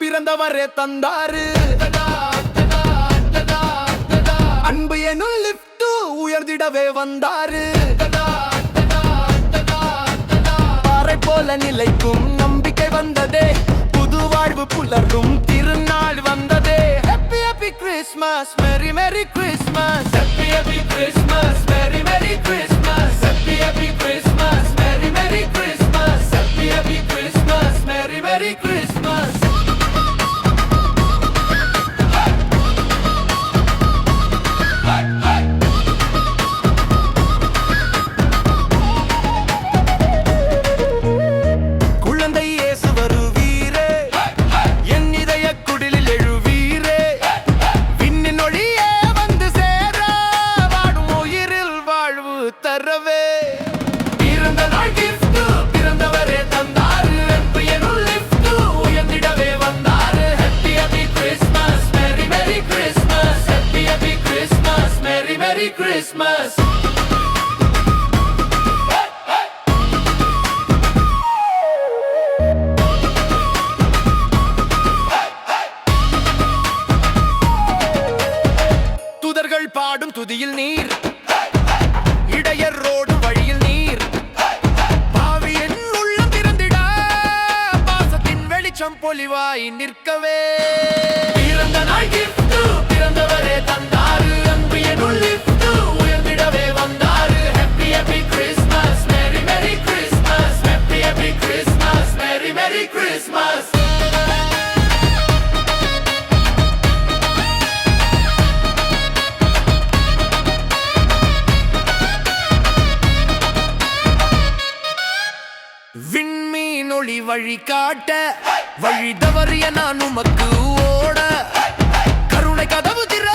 பிறந்தவரே தந்தாரு. அன்பு எனும் லிப்ட் உயர்ந்திடவே வந்தாரு. பாறை போல நிலைக்கும் நம்பிக்கை வந்ததே. புது வாழ்வு புலரும் திருநாள் வந்ததே. ஹாப்பி ஹாப்பி கிறிஸ்மஸ் மெரி மெரி கிறிஸ்மஸ் ஹாப்பி ஹாப்பி கிறிஸ்மஸ் மெரி மெரி கிறிஸ்மஸ் ஹாப்பி ஹாப்பி கிறிஸ்மஸ் தரவே. பிறந்த நாள் gift பிறந்தவரே தந்தாரு. அன்பு எனும் lift உயர்ந்திடவே வந்தாரு. Happy happy Christmas merry merry Christmas happy happy Christmas merry merry Christmas துதர்கள் பாடும் துதியில் நீர். வெளிச்சம் நிற்கவே. விண்மீன் ஒளி வழி காட்ட வழி தவறிய நான் உமக்கு ஓட. கருணை கதவு திற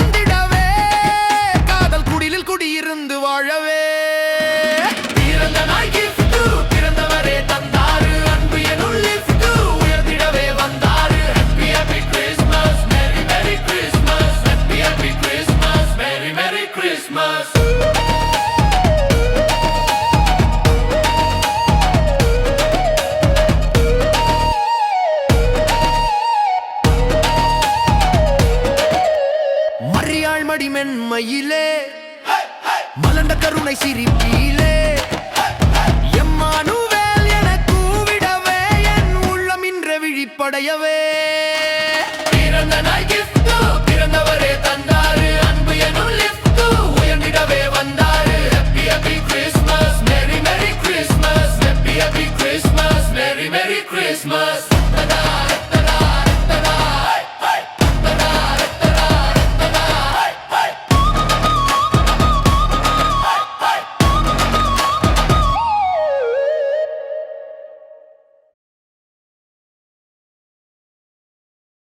மகிமையிலே மலர்ந்த கருணை சிரிப்பிலே. எம்மானுவேல் என கூவிடவே என் உள்ளம் இன்ற விழிப்படையவே. பிறந்த நாய் கிஃப்ட் பிறந்தவரே தந்தாரு. அன்பு எனும் லிஃப்ட் உயர்ந்திடவே வந்தாரு. Happy happy Christmas merry merry